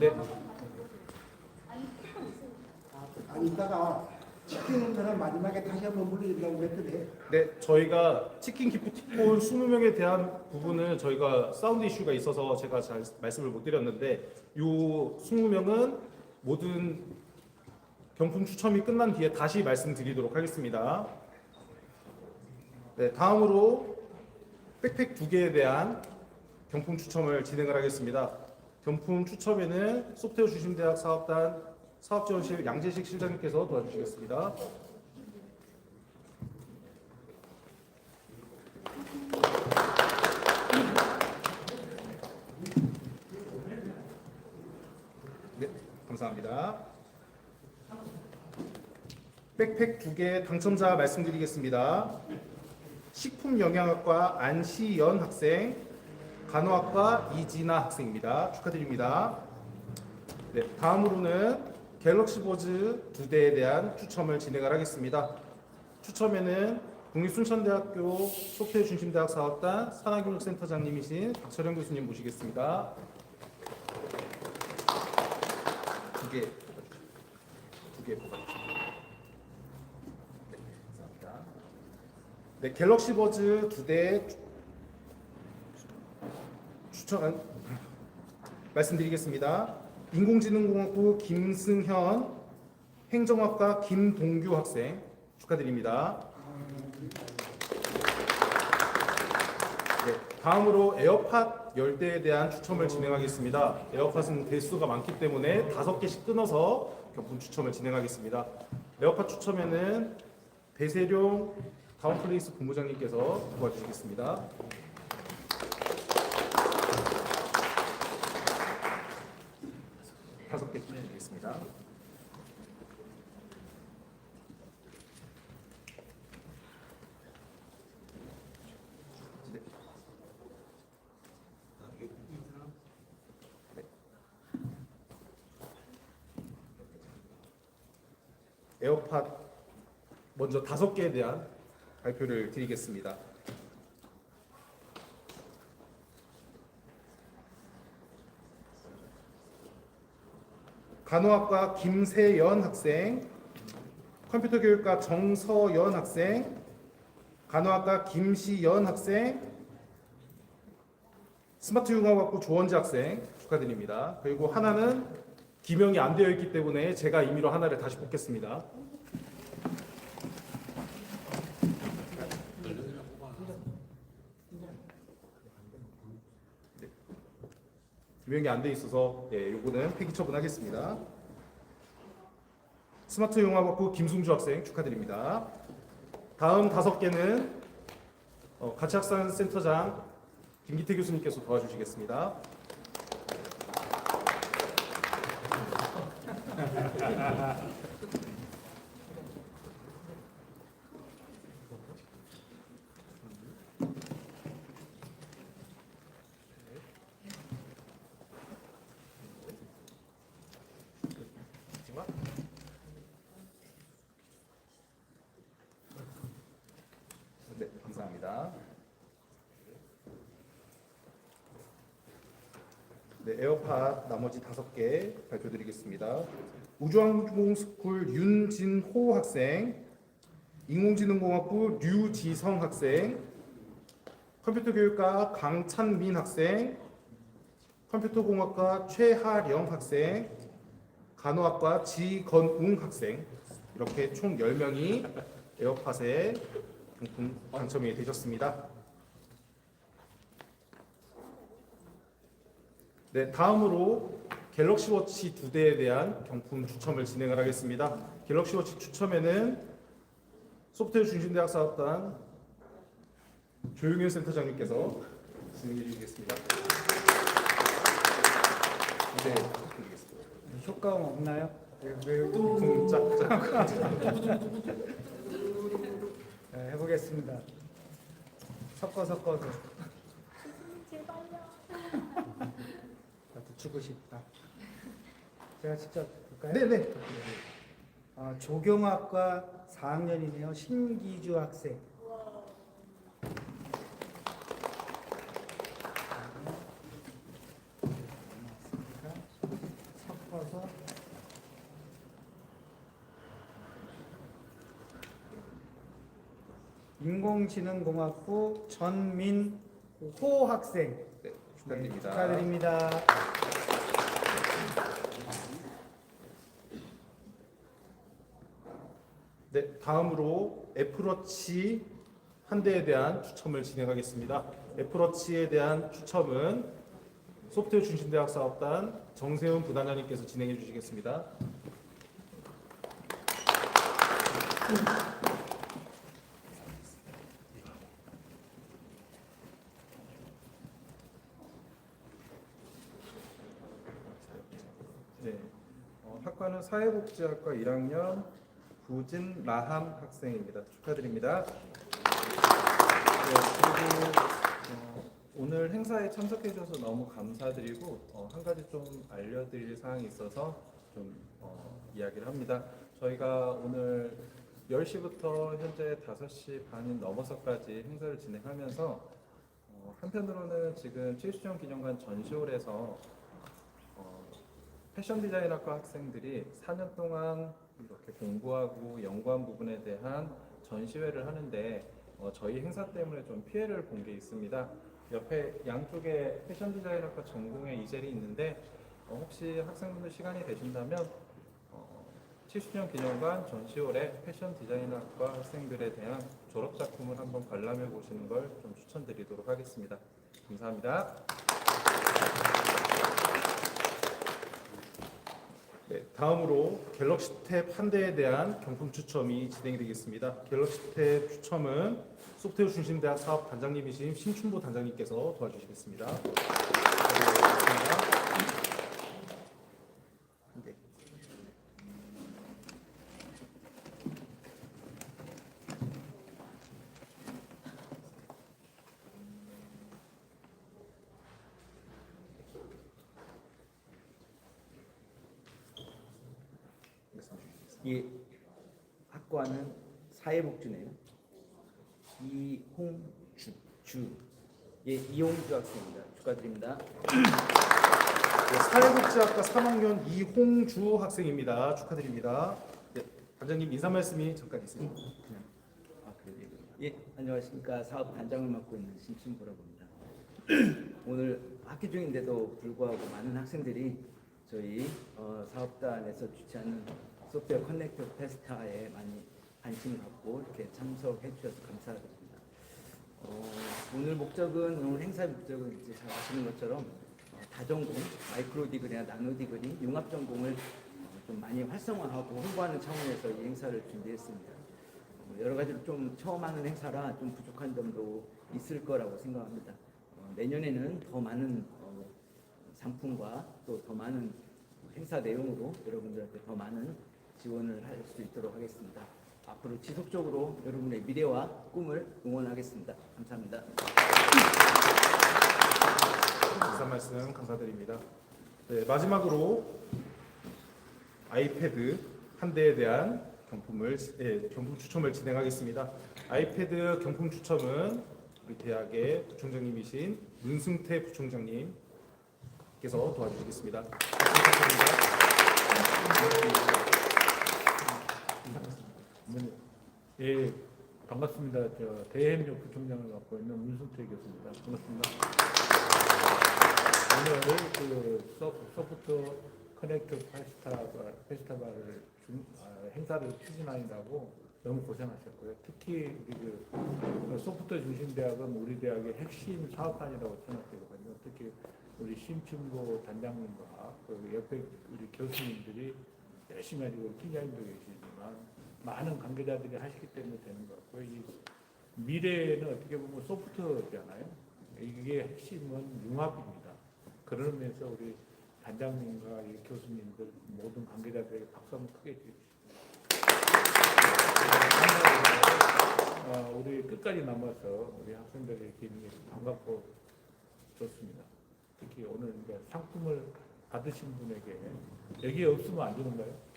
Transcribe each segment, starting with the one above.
네. 아니 이따가 치킨 사람 마지막에 다시 한번 불러주려고 그랬더니 네, 저희가 치킨 기프티콘 20명에 대한 부분은 저희가 사운드 이슈가 있어서 제가 잘 말씀을 못 드렸는데 이 20명은 모든 경품 추첨이 끝난 뒤에 다시 말씀드리도록 하겠습니다. 네, 다음으로 백팩 두 개에 대한 경품 추첨을 진행을 하겠습니다. 경품 추첨에는 소프트웨어 주심대학 사업단 사업지원실 양재식 실장님께서 도와주시겠습니다. 네, 감사합니다. 백팩 두 개 당첨자 말씀드리겠습니다. 식품영양학과 안시연 학생, 간호학과 이진아 학생입니다. 축하드립니다. 네, 다음으로는 갤럭시 버즈 두 대에 대한 추첨을 진행을 하겠습니다. 추첨에는 국립순천대학교 소프트웨어 중심대학 사업단 산하교육센터장님이신 박철영 교수님 모시겠습니다. 두 개, 두개 뽑아주세요. 네. 네, 갤럭시 버즈 두 대 추천 말씀드리겠습니다. 인공지능공학부 김승현, 행정학과 김동규 학생 축하드립니다. 네, 다음으로 에어팟 10대에 대한 추첨을 진행하겠습니다. 에어팟은 대수가 많기 때문에 5개씩 끊어서 경품 추첨을 진행하겠습니다. 에어팟 추첨에는 배세룡 다운플레이스 본부장님께서 도와주시겠습니다. 드리겠습니다. 네. 네. 에어팟 먼저 다섯 개에 대한 발표를 드리겠습니다. 간호학과 김세연 학생, 컴퓨터 교육과 정서연 학생, 간호학과 김시연 학생, 스마트 융합학부 조원지 학생 축하드립니다. 그리고 하나는 기명이 안 되어 있기 때문에 제가 임의로 하나를 다시 뽑겠습니다. 기명이 안 돼 있어서 예, 요거는 폐기 처분하겠습니다. 스마트 용화학부 김승주 학생 축하드립니다. 다음 다섯 개는 어, 가치학산 센터장 김기태 교수님께서 도와주시겠습니다. 마지막. 네, 감사합니다. 네, 에어팟 나머지 다섯 개 발표드리겠습니다. 우주항공스쿨 윤진호 학생, 인공지능공학부 류지성 학생, 컴퓨터교육과 강찬민 학생, 컴퓨터공학과 최하령 학생, 간호학과 지건웅 학생 이렇게 총 10명이 에어팟에 당첨이 되셨습니다. 네, 다음으로 갤럭시 워치 두 대에 대한 경품 추첨을 진행을 하겠습니다. 갤럭시 워치 추첨에는 소프트웨어 중심대학 사업단 조용현 센터장님께서 진행해 주시겠습니다. 네, 드리겠습니다. 효과음 없나요? 뚱뚱 짝짝. 네, 해보겠습니다. 섞어 섞어서. 주고 싶다. 제가 직접 볼까요? 네네. 아, 조경학과 4학년이네요. 신기주 학생. 인공지능공학부 전민호 학생 네, 축하드립니다. 축하드립니다. 다음으로 애플워치 한 대에 대한 추첨을 진행하겠습니다. 애플워치에 대한 추첨은 소프트웨어 중심대학 사업단 정세훈 부단장님께서 진행해 주시겠습니다. 네, 어, 학과는 사회복지학과 1학년 구진 라함 학생입니다. 축하드립니다. 네, 그리고 어, 오늘 행사에 참석해 주셔서 너무 감사드리고 어, 한 가지 좀 알려드릴 사항이 있어서 좀 어, 이야기를 합니다. 저희가 오늘 10시부터 현재 5시 반인 넘어서까지 행사를 진행하면서 어, 한편으로는 지금 70주년 기념관 전시홀에서 어, 패션 디자인학과 학생들이 4년 동안 이렇게 공부하고 연구한 부분에 대한 전시회를 하는데 어, 저희 행사 때문에 좀 피해를 본 게 있습니다. 옆에 양쪽에 패션 디자인학과 전공의 이젤이 있는데 어, 혹시 학생분들 시간이 되신다면 어, 70주년 기념관 전시홀에 패션 디자인학과 학생들에 대한 졸업 작품을 한번 관람해 보시는 걸 좀 추천드리도록 하겠습니다. 감사합니다. 네, 다음으로 갤럭시 탭 한 대에 대한 경품 추첨이 진행이 되겠습니다. 갤럭시 탭 추첨은 소프트웨어 중심대학 사업 단장님이신 신춘보 단장님께서 도와주시겠습니다. 네. 이 학과는 사회복지네요. 이홍주 주. 예, 이홍주 학생입니다. 축하드립니다. 네, 사회복지학과 3학년 이홍주 학생입니다. 축하드립니다. 네, 단장님 인사 말씀이 잠깐 있습니다. 아, 그래요? 예, 안녕하십니까. 사업 단장을 맡고 있는 신춘보라고 합니다. 오늘 학기 중인데도 불구하고 많은 학생들이 저희 어, 사업단에서 주최하는 소프트웨어 커넥터 페스타에 많이 관심 갖고 이렇게 참석해 주셔서 감사드립니다. 어, 오늘 목적은 오늘 행사 목적은 이제 잘 아시는 것처럼 어, 다전공, 마이크로 디그리나 나노 디그리, 융합 전공을 어, 좀 많이 활성화하고 홍보하는 차원에서 이 행사를 준비했습니다. 어, 여러 가지로 좀 처음 하는 행사라 좀 부족한 점도 있을 거라고 생각합니다. 어, 내년에는 더 많은 어, 상품과 또 더 많은 행사 내용으로 여러분들한테 더 많은 지원을 할 수 있도록 하겠습니다. 앞으로 지속적으로 여러분의 미래와 꿈을 응원하겠습니다. 감사합니다. 인사 말씀 감사드립니다. 네, 마지막으로 아이패드 한 대에 대한 경품을 예, 경품 추첨을 진행하겠습니다. 아이패드 경품 추첨은 우리 대학의 부총장님이신 문승태 부총장님께서 도와주시겠습니다. 부탁드립니다. 예, 반갑습니다. 저 대행역 부총장을 맡고 있는 문승태 교수입니다. 반갑습니다. 오늘 그 소- 소프트 커넥트 페스타 페스티벌을 중- 아, 행사를 추진하느라고 너무 고생하셨고요. 특히 우리 그 소프트 중심 대학은 우리 대학의 핵심 사업단이라고 생각되거든요. 특히 우리 심춘보 단장님과 그 옆에 우리 교수님들이 열심히 하시고 팀장님도 계시지만 많은 관계자들이 하시기 때문에 되는 것 같고요. 이 미래는 어떻게 보면 소프트잖아요. 이게 핵심은 융합입니다. 의미에서 우리 단장님과 이 교수님들 모든 관계자들에게 박수 한번 크게 주십시오. 어, 우리 끝까지 남아서 우리 학생들에게 이렇게 반갑고 좋습니다. 특히 오늘 이제 상품을 받으신 분에게 여기 없으면 안 주는가요?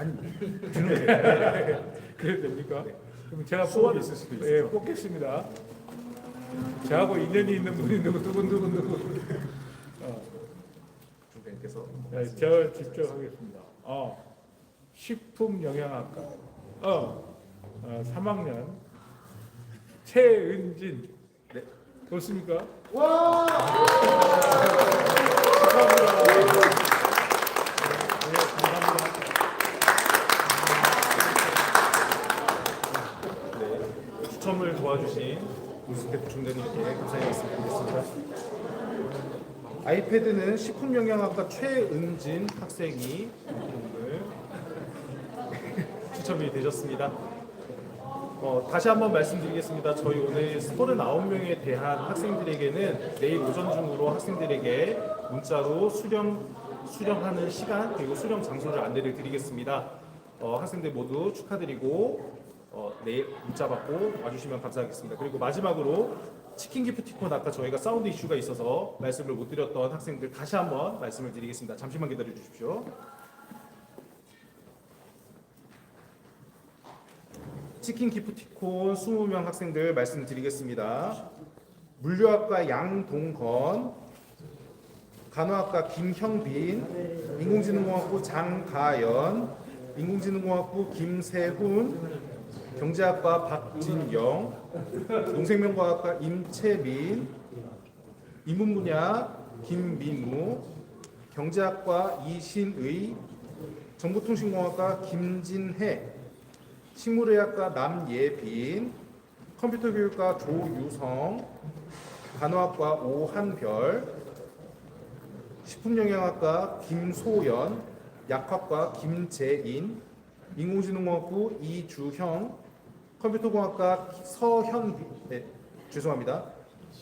아니, 그래도 됩니까? 그럼 제가 뽑아, 있을 수도 예, 있어요. 뽑겠습니다. 저하고 인연이 있는 분이 누구 누구 누구 누구. 어, 부총장님께서 네, 저 직접 하겠습니다. 어, 식품 영양학과. 어, 어 3학년 최은진. 네. 좋습니까? 네, 우스테프 중대님께 감사의 말씀 드리겠습니다. 아이패드는 식품영양학과 최은진 학생이 추첨이 되셨습니다. 어, 다시 한번 말씀드리겠습니다. 저희 오늘 39명에 대한 학생들에게는 내일 오전 중으로 학생들에게 문자로 수령 수령하는 시간 그리고 수령 장소를 안내를 드리겠습니다. 어, 학생들 모두 축하드리고 어, 내일 문자 받고 와주시면 감사하겠습니다. 그리고 마지막으로 치킨 기프티콘 아까 저희가 사운드 이슈가 있어서 말씀을 못 드렸던 학생들 다시 한번 말씀을 드리겠습니다. 잠시만 기다려 주십시오. 치킨 기프티콘 20명 학생들 말씀드리겠습니다. 물류학과 양동건, 간호학과 김형빈, 인공지능공학부 장가연, 인공지능공학부 김세훈, 경제학과 박진영, 농생명과학과 임채민, 인문분야 김민우, 경제학과 이신의, 정보통신공학과 김진혜, 식물의학과 남예빈, 컴퓨터교육과 조유성, 간호학과 오한별, 식품영양학과 김소연, 약학과 김재인, 인공지능공학부 이주형, 컴퓨터공학과 서현빈, 네, 죄송합니다.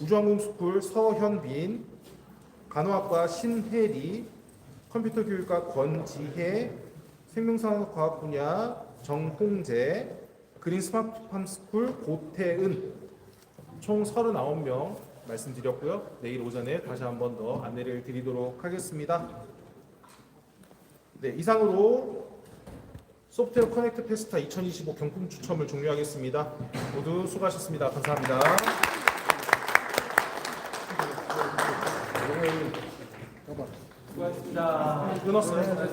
우주항공스쿨 서현빈, 간호학과 신혜리, 컴퓨터교육과 권지혜, 생명산업과학 분야 정홍재, 그린 스마트팜 스쿨 고태은 총 39명 말씀드렸고요. 내일 오전에 다시 한 번 더 안내를 드리도록 하겠습니다. 네, 이상으로 소프트웨어 커넥트 페스타 2025 경품 추첨을 종료하겠습니다. 모두 수고하셨습니다. 감사합니다. 끊었어요.